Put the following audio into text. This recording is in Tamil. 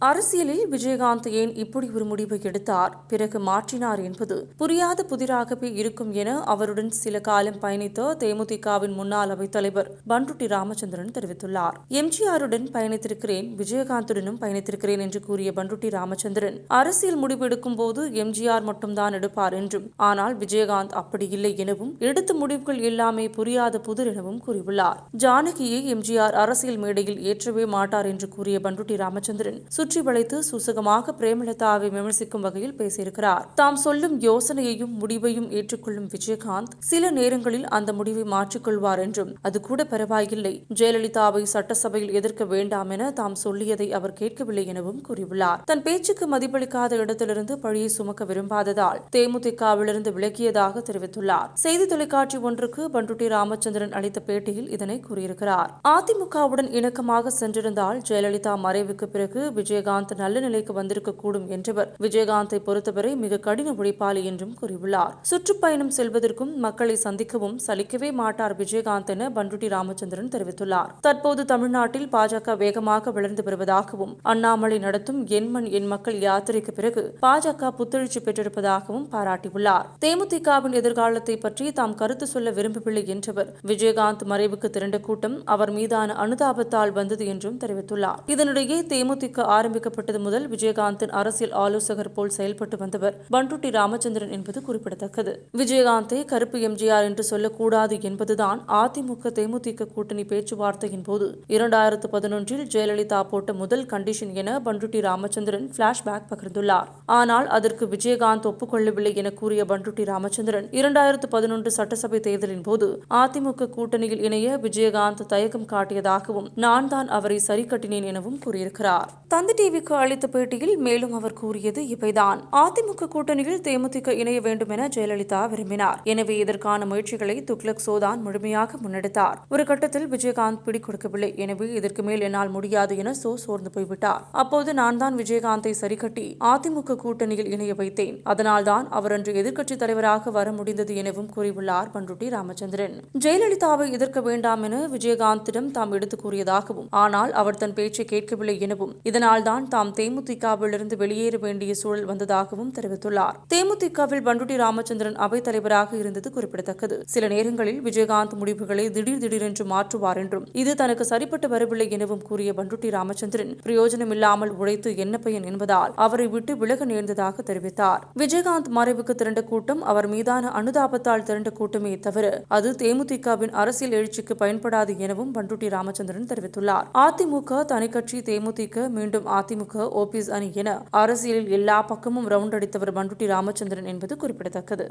அரசியலில் விஜயகாந்த் ஏன் இப்படி ஒரு முடிவை எடுத்தார்? பிறகு மாற்றினார் என்பது புரியாத புதிராகவே இருக்கும் என அவருடன் சில காலம் பயணித்த தேமுதிகவின் முன்னாள் அவைத்தலைவர் பன்ருட்டி ராமச்சந்திரன் தெரிவித்துள்ளார். எம்ஜிஆருடன் பயணித்திருக்கிறேன் விஜயகாந்துடனும் பயணித்திருக்கிறேன் என்று கூறிய பன்ருட்டி ராமச்சந்திரன் அரசியல் முடிவு எடுக்கும் போது எம்ஜிஆர் மட்டும்தான் எடுப்பார் என்றும் ஆனால் விஜயகாந்த் அப்படி இல்லை எனவும் எடுத்த முடிவுகள் எல்லாமே புரியாத புதிர் எனவும் கூறியுள்ளார். ஜானகியை எம்ஜிஆர் அரசியல் மேடையில் ஏற்றவே மாட்டார் என்று கூறிய பன்ருட்டி ராமச்சந்திரன் சுற்றி வளைத்து சூசகமாக பிரேமலதாவை விமர்சிக்கும் வகையில் பேசியிருக்கிறார். தாம் சொல்லும் யோசனையையும் முடிவையும் ஏற்றுக்கொள்ளும் விஜயகாந்த் சில நேரங்களில் அந்த முடிவை மாற்றிக்கொள்வார் என்றும் அது கூட பரவாயில்லை. ஜெயலலிதாவை சட்டசபையில் எதிர்க்க வேண்டாம் என தாம் சொல்லியதை அவர் கேட்கவில்லை எனவும் கூறியுள்ளார். தன் பேச்சுக்கு மதிப்பளிக்காத இடத்திலிருந்து பழியை சுமக்க விரும்பாததால் தேமுதிகவிலிருந்து விலகியதாக தெரிவித்துள்ளார். செய்தி தொலைக்காட்சி ஒன்றுக்கு பண்டுட்டி ராமச்சந்திரன் அளித்த பேட்டியில் இதனை கூறியிருக்கிறார். அதிமுகவுடன் இணக்கமாக சென்றிருந்தால் ஜெயலலிதா மறைவுக்கு பிறகு விஜய் விஜயகாந்த் நல்ல நிலைக்கு வந்திருக்கக்கூடும் என்றவர். விஜயகாந்தை பொறுத்தவரை மிக கடின உழைப்பாளி என்றும் கூறியுள்ளார். சுற்றுப்பயணம் செல்வதற்கும் மக்களை சந்திக்கவும் சலிக்கவே மாட்டார் விஜயகாந்த் என பண்டுட்டி ராமச்சந்திரன் தெரிவித்துள்ளார். தற்போது தமிழ்நாட்டில் பாஜக வேகமாக வளர்ந்து வருவதாகவும் அண்ணாமலை நடத்தும் எண்மண் என் மக்கள் யாத்திரைக்கு பிறகு பாஜக புத்தெழுச்சி பெற்றிருப்பதாகவும் பாராட்டியுள்ளார். தேமுதிகவின் எதிர்காலத்தை பற்றி தாம் கருத்து சொல்ல விரும்பவில்லை என்றவர் விஜயகாந்த் மறைவுக்கு திரண்ட கூட்டம் அவர் மீதான அனுதாபத்தால் வந்தது என்றும் தெரிவித்துள்ளார். இதனிடையே தேமுதிக ஆர் ஆரம்பிக்கப்பட்டது முதல் விஜயகாந்தின் அரசியல் ஆலோசகர் போல் செயல்பட்டு வந்தவர் பண்டுட்டி ராமச்சந்திரன் என்பது குறிப்பிடத்தக்கது. விஜயகாந்தை கருப்பு எம்ஜிஆர் என்று சொல்லக்கூடாது என்பதுதான் அதிமுக தேமுதிக கூட்டணி பேச்சுவார்த்தையின் போது இரண்டாயிரத்து பதினொன்றில் ஜெயலலிதா போட்ட முதல் கண்டிஷன் என பண்டுட்டி ராமச்சந்திரன் பிளாஷ்பேக் பகிர்ந்துள்ளார். ஆனால் அதற்கு விஜயகாந்த் ஒப்புக்கொள்ளவில்லை என கூறிய பண்டுட்டி ராமச்சந்திரன் இரண்டாயிரத்து பதினொன்று சட்டசபை தேர்தலின் போது அதிமுக கூட்டணியில் இணைய விஜயகாந்த் தயக்கம் காட்டியதாகவும் நான் தான் அவரை சரி கட்டினேன் எனவும் கூறியிருக்கிறார். தந்தி டிவிக்கு அளித்த பேட்டியில் மேலும் அவர் கூறியது இவைதான் அதிமுக கூட்டணியில் தேமுதிக இணைய வேண்டும் என ஜெயலலிதா விரும்பினார். எனவே இதற்கான முயற்சிகளை துக்ளக் சோதான் முழுமையாக முன்னெடுத்தார். ஒரு கட்டத்தில் விஜயகாந்த் பிடி கொடுக்கவில்லை எனவே இதற்கு மேல் என்னால் முடியாது என சோ சோர்ந்து போய்விட்டார். அப்போது நான் தான் விஜயகாந்தை சரிகட்டி அதிமுக கூட்டணியில் இணைய வைத்தேன். அதனால்தான் அவர் அன்று எதிர்க்கட்சித் தலைவராக வர முடிந்தது எனவும் கூறியுள்ளார் பண்ருட்டி ராமச்சந்திரன். ஜெயலலிதாவை எதிர்க்க வேண்டாம் என விஜயகாந்திடம் தாம் எடுத்து கூறியதாகவும் ஆனால் அவர் தன் பேச்சை கேட்கவில்லை எனவும் இதனால் இதனால்தான் தாம் தேமுதிகவிலிருந்து வெளியேற வேண்டிய சூழல் வந்ததாகவும் தெரிவித்துள்ளார். தேமுதிகவில் பண்டுட்டி ராமச்சந்திரன் அவைத் தலைவராக இருந்தது குறிப்பிடத்தக்கது. சில நேரங்களில் விஜயகாந்த் முடிவுகளை திடீர் திடீரென்று மாற்றுவார் என்றும் இது தனக்கு சரிப்பட்டு வரவில்லை எனவும் கூறிய பண்டுட்டி ராமச்சந்திரன் பிரயோஜனம் இல்லாமல் உழைத்து என்ன பயன் என்பதால் அவரை விட்டு விலக நேர்ந்ததாக தெரிவித்தார். விஜயகாந்த் மறைவுக்கு திரண்ட கூட்டம் அவர் மீதான அனுதாபத்தால் திரண்ட கூட்டமே தவிர அது தேமுதிகவின் அரசியல் எழுச்சிக்கு பயன்படாது எனவும் பண்டுட்டி ராமச்சந்திரன் தெரிவித்துள்ளார். அதிமுக தனிக்கட்சி தேமுதிக மீண்டும் அதிமுக ஓபிஎஸ் அணி என அரசியலில் எல்லா பக்கமும் ரவுண்ட் அடித்தவர் பண்ருட்டி ராமச்சந்திரன் என்பது குறிப்பிடத்தக்கது.